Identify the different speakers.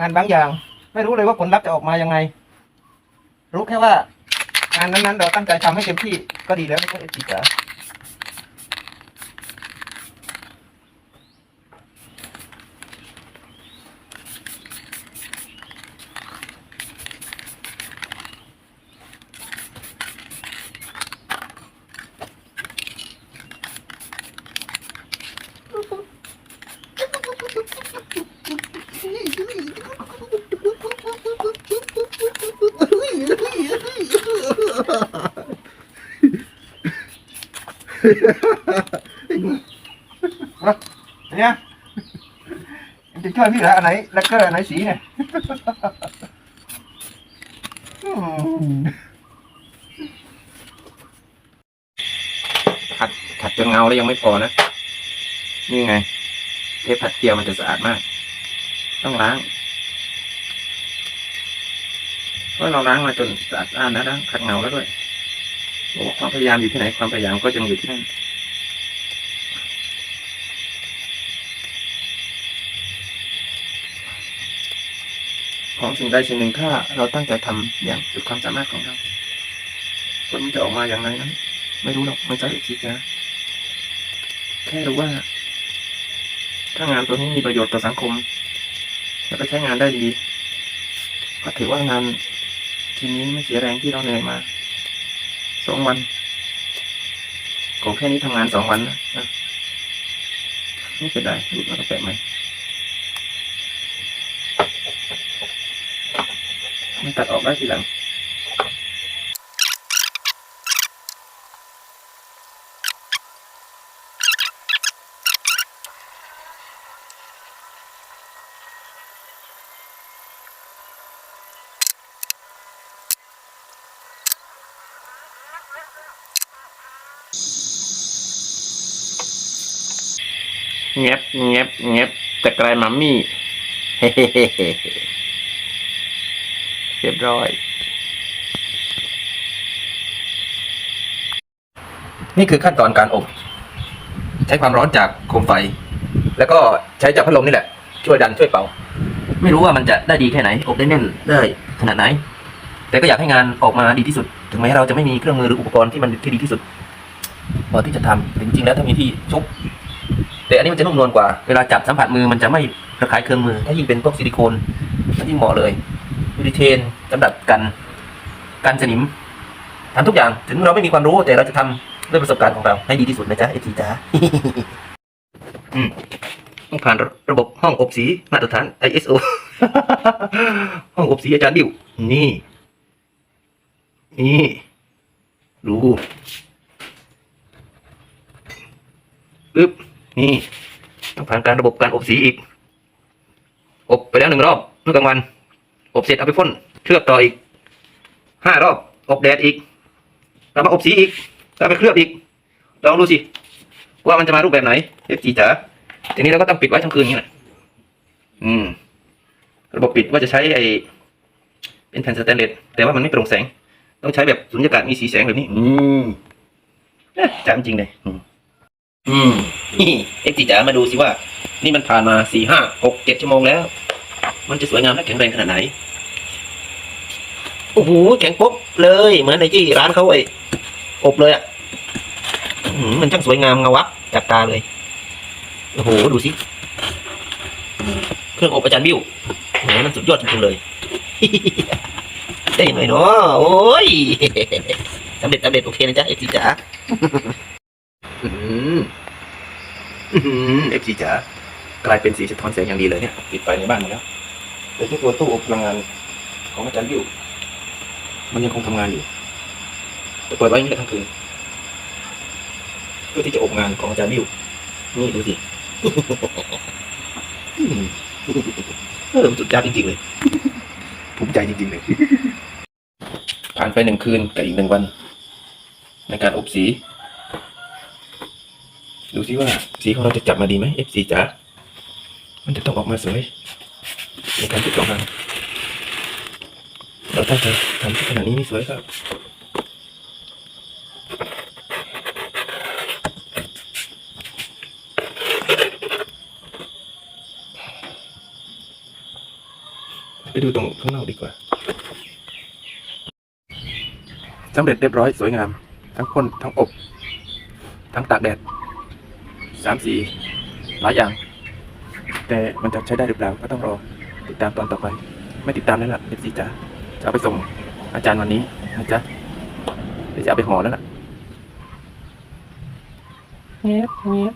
Speaker 1: งานบางอย่าง ไม่รู้เลยว่าผลลัพธ์จะออกมายังไง รู้แค่ว่างานนั้นๆ เราตั้งใจทำให้เต็มที่ก็ดีแล้วไม่ใช่เอฟซีจ๋า เนี่ยจะช่วยพี่เหรออันไหนแลกเกอร์อันไหนสีเนี่ยขัดขัดจนเงาแล้วยังไม่พอนะ นี่ไง เทปขัดเกลียวมันจะสะอาดมาก ต้องล้างเพราะเราล้างมาจนสะอาดอ้านแล้วนะขัดเงาแล้วด้วย ความพยายามอยู่ที่ไหนความพยายามก็ยังอยู่ที่นั่นของสิ่งใดสิ่งหนึ่งถ้าเราตั้งใจทำอย่างสุดความสามารถของเราผลมันจะออกมาอย่างไรนั้น ไม่รู้หรอกไม่ใช่คิดนะแค่รู้ว่า ถ้างานตัวนี้มีประโยชน์ต่อสังคม แล้วก็ใช้งานได้ดี ก็ถือว่างานทีนี้ไม่เสียแรงที่เราเหนื่อยมา สองวันของแค่นี้ทำงานสองวันนะไม่เป็นไรรูปเราก็แปะไหมมันตัดออกได้ทีหลัง เงียบเงียบเงียบแต่กลายมัมมี่เฮ้เฮ้เฮ้เฮ้เรียบร้อย นี่คือขั้นตอนการอบ ใช้ความร้อนจากโคมไฟ แล้วก็ใช้จากพัดลมนี่แหละ ช่วยดันช่วยเป่า ไม่รู้ว่ามันจะได้ดีแค่ไหน อบได้แน่นได้ขนาดไหน แต่ก็อยากให้งานออกมาดีที่สุด ถึงแม้เราจะไม่มีเครื่องมือหรืออุปกรณ์ที่มันที่ดีที่สุด พอที่จะทำแต่จริงๆแล้วถ้ามีที่ชุบแต่อันนี้มันจะนุ่มนวลกว่าเวลาจับสัมผัสมือมันจะไม่ระคายเคืองมือ ถ้ายิ่งเป็นพวกซิลิโคนมันยิ่งเหมาะเลยยูริเทนสำหรับกันกันสนิมทำทุกอย่างถึงเราไม่มีความรู้แต่เราจะทำด้วยประสบการณ์ของเราให้ดีที่สุดนะจ๊ะเอทีจ้าอืมต้องผ่านระบบห้องอบสีมาตรฐาน ISO ห้องอบสีอาจารย์ดิวนี่ นี่ดู ปึ๊บนี่ต้องผ่านการระบบการอบสีอีก อบไปแล้วหนึ่งรอบเมื่อกลางวัน อบเสร็จเอาไปพ่นเคลือบต่ออีกห้ารอบอบแดดอีกกลับมาอบสีอีกกลับไปเคลือบอีกลองดูสิว่ามันจะมารูปแบบไหนเอฟจีจ๋าทีนี้เราก็ต้องปิดไว้ทั้งคืนอย่างนี้แหละอืม ระบบปิดว่าจะใช้ไอเป็นแผ่นสแตนเลสแต่ว่ามันไม่โปร่งแสง ต้องใช้แบบสุญญากาศมีสีแสงแบบนี้ อืมจ๋าจริงเลยอืม อืมนี่เอ็กซ์จีจ๋ามาดูสิว่า นี่มันผ่านมาสี่ห้าหกเจ็ดชั่วโมงแล้ว มันจะสวยงามและแข็งแรงขนาดไหนโอ้โหแข็งป๊บเลย เหมือนในที่ร้านเขาไอ้อบเลยอะมันช่างสวยงามเงาวับจับตาเลยโอ้โหดูสิเครื่องอบอาจารย์บิ้วแหมมันสุดยอดจริงๆเลยได้หน่อยเนาะโอ้ยสำเร็จสำเร็จโอเคนะจ๊ะเอ็กซ์จีจ๋า เอฟซีจ๋ากลายเป็นสีสะท้อนแสงอย่างดีเลยเนี่ยปิดไฟในบ้านหมดแล้วแต่ที่ตัวตู้อบพลังงานของอาจารย์บิวมันยังคงทำงานอยู่แต่ปล่อยไว้อย่างนี้ทั้งคืนเพื่อที่จะอบงานของอาจารย์บิวนี่ดูสิเออสุดยอดจริงๆเลยภูมิใจจริงๆเลยผ่านไปหนึ่งคืนกับอีกหนึ่งวัน ในการอบสี ดูซิว่าสีของเราจะจับมาดีไหม F4 จ๋า มันจะต้องออกมาสวย ในการติดกล่องเราเราตั้งใจทำที่ขนาดนี้ไม่สวยครับไปดูตรงข้างนอกดีกว่าสำเร็จเรียบร้อยสวยงาม ทั้งพ่นทั้งอบ ทั้งตากแดด สามสี่หลายอย่าง แต่มันจะใช้ได้หรือเปล่าก็ต้องรอติดตามตอนต่อไป ไม่ติดตามแล้วล่ะเอฟซีจ๋าจะเอาไปส่งอาจารย์วันนี้นะจ๊ะเดี๋ยวจะเอาไปห่อแล้วล่ะ
Speaker 2: เงียบเงียบ